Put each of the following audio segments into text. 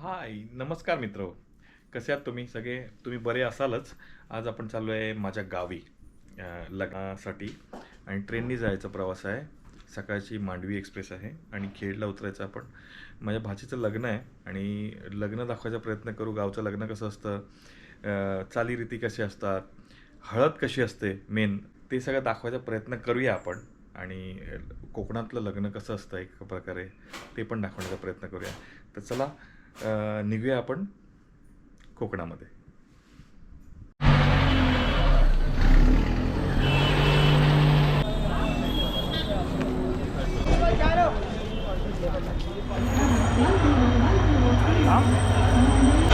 हाय नमस्कार मित्र. कसे आहात तुम्ही? सगळे? तुम्ही बरे असालच. आज आपण चाललो आहे माझ्या गावी लग्नासाठी. आणि ट्रेननी जायचा प्रवास आहे. सकाळची मांडवी एक्सप्रेस आहे आणि खेडला उतरायचं आपण. माझ्या भाचीचं लग्न आहे आणि लग्न दाखवायचा प्रयत्न करू. गावचं लग्न कसं असतं? चालीरीती कशी असतात? हळद कशी असते? मेन ते सगळं दाखवायचा प्रयत्न करूया आपण. आणि कोकणातलं लग्न कसं असतं एक प्रकारे ते पण दाखवण्याचा प्रयत्न करूया. तर चला निघूया आपण कोकणामध्ये. दही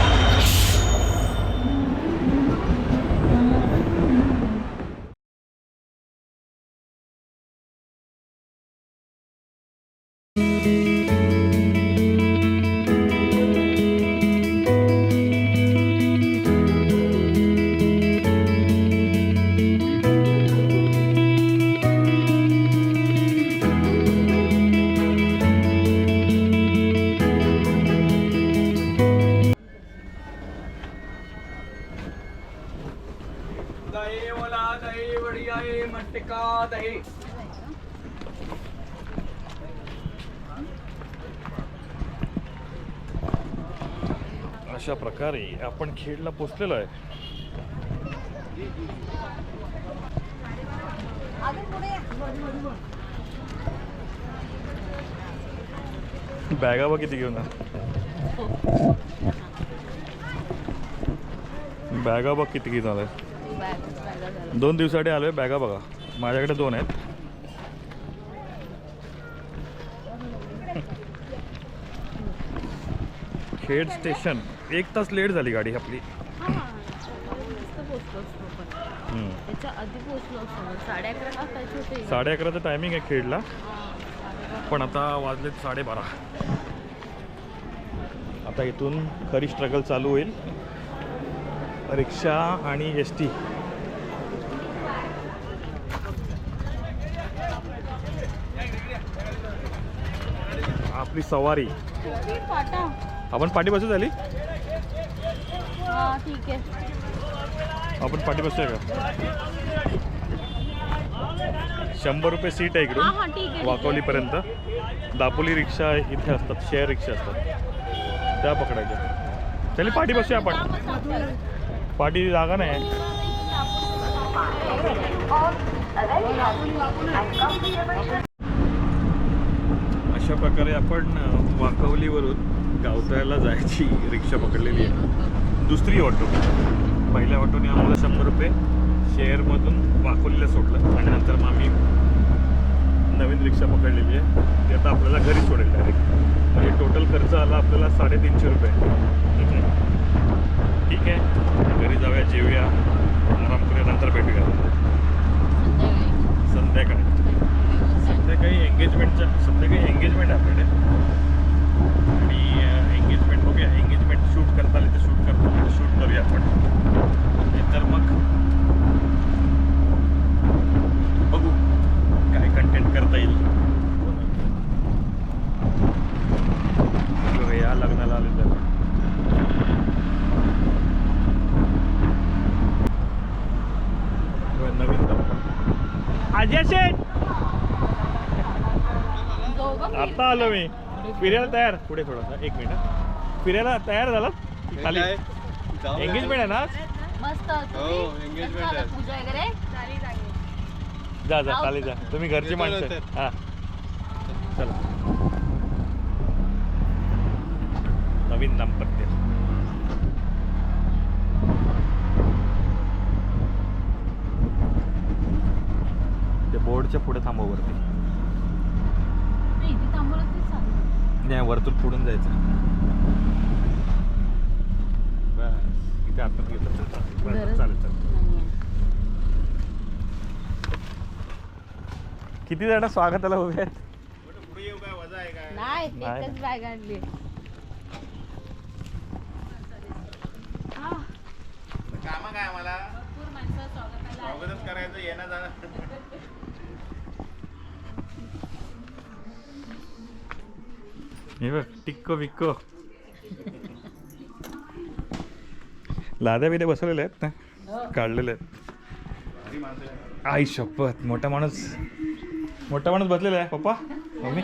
है मटका दही अशा प्रकारे आपण खेडला पोचलेलो आहे. बॅगा बघ किती घेऊन बॅगा बघ किती घेऊन आलाय? दोन दिवसासाठी आलोय बॅगा बघा. माझ्याकडे दोन आहेत. खेड स्टेशन. एक तास लेट झाली गाडी आपली. हा, साडे अकराचं टायमिंग आहे खेडला. पण आता वाजलेत साडेबारा आता इथून खरी स्ट्रगल चालू होईल. रिक्षा आणि एस टी आपली सवारी. आपण पाठी बसू झाली? ठीक आहे आपण पाठी बसूया का? शंभर रुपये सीट आहे इकडून वाकवलीपर्यंत. दापोली रिक्षा इथे असतात शेअर रिक्षा असतात. त्या पकडायच्या. चली पाठी बसूया आपण. पाठी जागा नाही अशा प्रकारे आपण वाकवलीवरून गावतळ्याला जायची रिक्षा पकडलेली आहे. दुसरी ऑटो. पहिल्या ऑटोने आम्हाला शंभर रुपये शेअरमधून वाकवलीला सोडलं आणि नंतर मग आम्ही नवीन रिक्षा पकडलेली आहे. ती आता आपल्याला घरी सोडेल डायरेक्ट म्हणजे टोटल खर्च आला आपल्याला साडेतीनशे रुपये. ठीक आहे. घरी जाऊया जेवूया आराम करूया नंतर भेटूया. संध्याकाळी. संध्याकाळी एंगेजमेंटचं सध्या संध्याकाळी एंगेजमेंट आपल्याकडे. आणि एंगेजमेंट बघूया. एंगेजमेंट शूट करता आले तर शूट करता. शूट करूया आपण. तर मग बघू काय कंटेंट करता येईल. बघा, या लग्नाला आले तर. नवीन दंपती अजय शेठ आता आलो मी. फिरायला तयार. पुढे थोडासा. एक मिनिट. फिरायला तयार झाला? खाली. एंगेजमेंट आहे ना? मस्त. हो, आहे. पूजा वगैरे? जा जा. खाली जा. तुम्ही घरची माणसं. हा. चला. नवीन दाम्पत्य. ते बोर्डच्या पुढे थांबव वरती नाही, इथे थांबवलं तरी चालेल. नाही वरतून पुढून जायचं बस इथे घेतलं तर चालेल. चालेल. किती जण स्वागताला उभे आहेत नाही नाही. एकच बॅग आणली हा, कामा काय आम्हाला. स्वागतच करायचं येणं जाणं हे बघ टिक्को बिक्को लाद्या बिद्या बसवलेल्या आहेत ना. काढलेले आहेत आई शपथ मोठा माणूस मोठा माणूस बसलेला आहे पप्पा मम्मी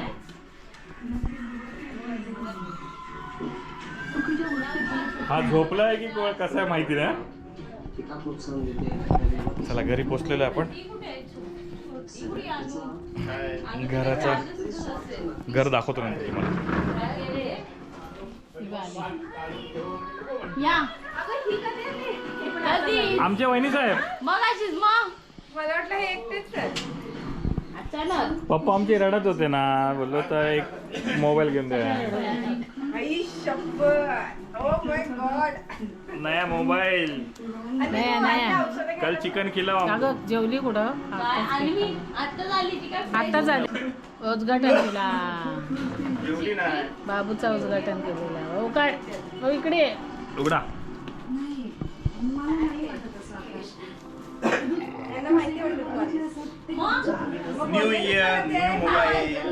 हा झोपला आहे की को- कसा आहे माहिती ना चला घरी पोचलेलो आहे आपण घराचा घर दाखवतो नंतर तुम्हाला. आमच्या वहिनी साहेब मग अशीच मग? मला वाटलं हे एकटेच पप्पा आमचे रडत होते ना. बोललो तर एक मोबाईल घेऊन द्या आई ओ माय गॉड नया मोबाईल. नाही, नाही. कल चिकन खिलाव अगं जेवली कुठं? आणि मी आता झाली ती काय आता झाली. उद्घाटन केला जेवली ना. बाबूचा उद्घाटन केलेला हो काय? हो इकडे ये. उघडा. यांना माहिती वाटलं तुम्हाला. न्यू इयर न्यू मोबाईल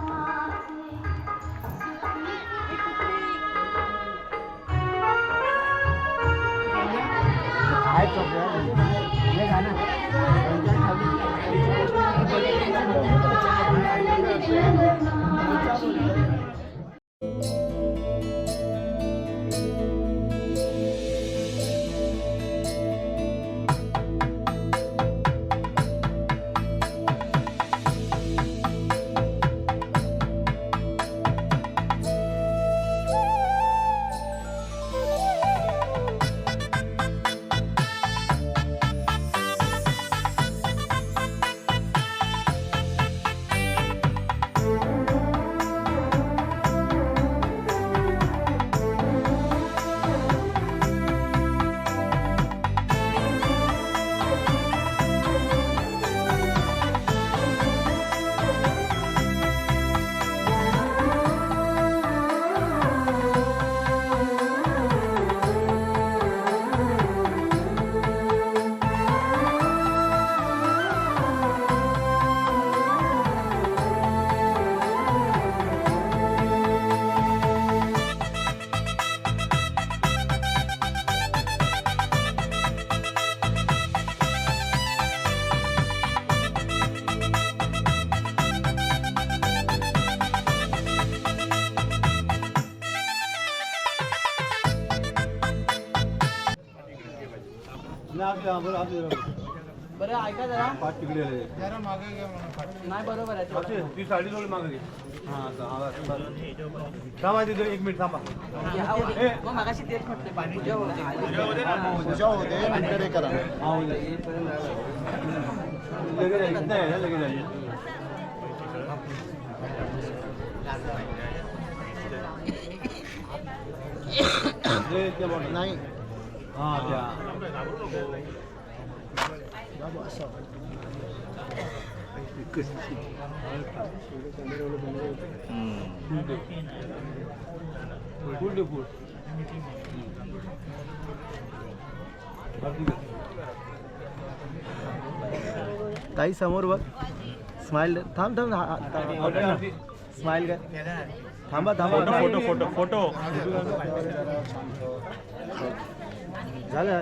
बा, इकडं बा, इकडं बस. आधी joint वाला होता तो. बरं ऐका जरा नाही बरोबर आहे थोडं. ती साडी जोड मागे घे हा आता आवाज थांबा तिथं एक मिनिट थांबा मग मगाशी तेच म्हटले पूजा होते. पूजा होते नंतर हे करा हा. लगेच आहे. नाही लगेच आहे. नाही हा त्या फुल ताई समोर बघ. स्माइल थांब थांब. स्माइल कर. थांबा थांबा फोटो फोटो फोटो फोटो. झालं.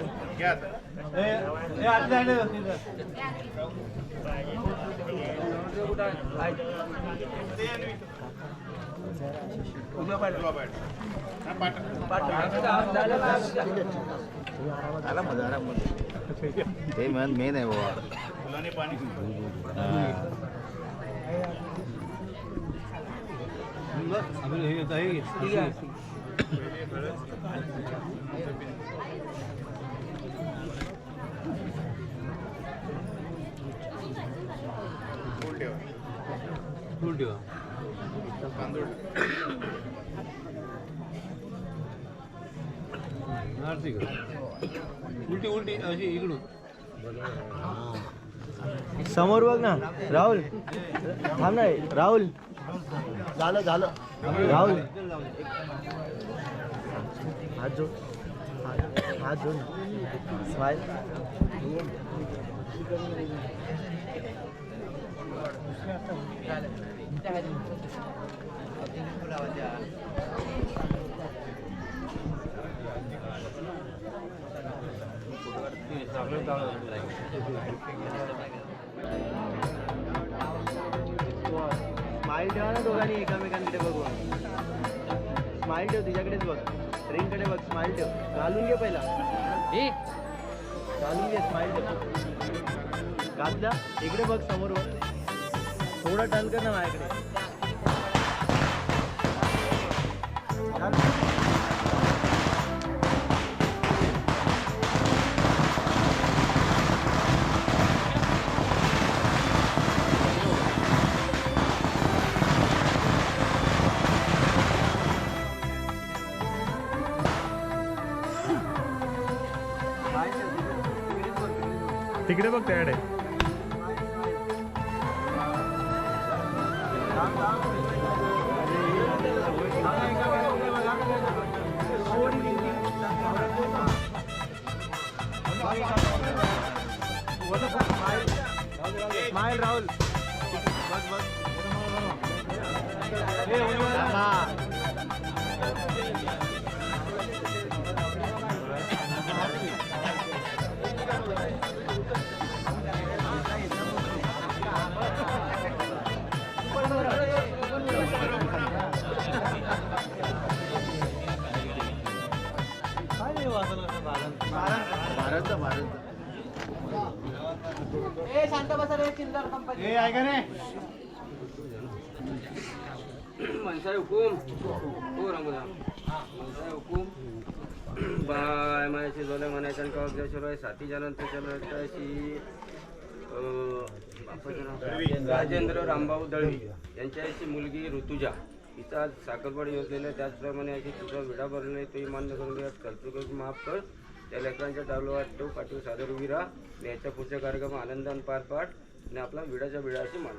आला मजा ते मेन मेन आहे बाबा फुलाने पाणी आपण हे घेतो, हे घे. फुल ठेवा फुल ठेवा तांदूळ आरती कर उलटी उलटी अशी इकडून समोर बघ ना राहुल. थांब नाही राहुल. झालं झालं. राहुल. हात जोड. हात- हात जोड. स्माईल. स्माईल ठेवा ना दोघांनी एकामेकांकडे बघून. स्माईल ठेव तिच्याकडेच बघ. ट्रेनकडे बघ स्माईल ठेव. घालून घे पहिला. घालून घे स्माईल ठेव. घातला इकडे बघ समोर बघ थोडं टर्न कर ना माझ्याकडे. तिकडे बघ त्याकडे स्माईल राहुल बस बस मनसाय हुकूम. हो रामदा मनसाय हुकूम. बाय मायाशी जोले म्हणायचं आणि कवक शिवाय साथी जनांत अशी राजेंद्र रामभाऊ दळवी यांच्याशी मुलगी ऋतुजा. हिचा आज साखरपड योजलेला त्याचप्रमाणे याची तुझा विडा भरले तोही मान्य करून घ्या कल्पकच माफ कर. त्या लेकरांच्या टावलं वाटतो पाठीव सादर उभी राहा. आणि याच्या पुढचा कार्यक्रम आनंदान पार पाठ आणि आपला विडाच्या विडाशी मान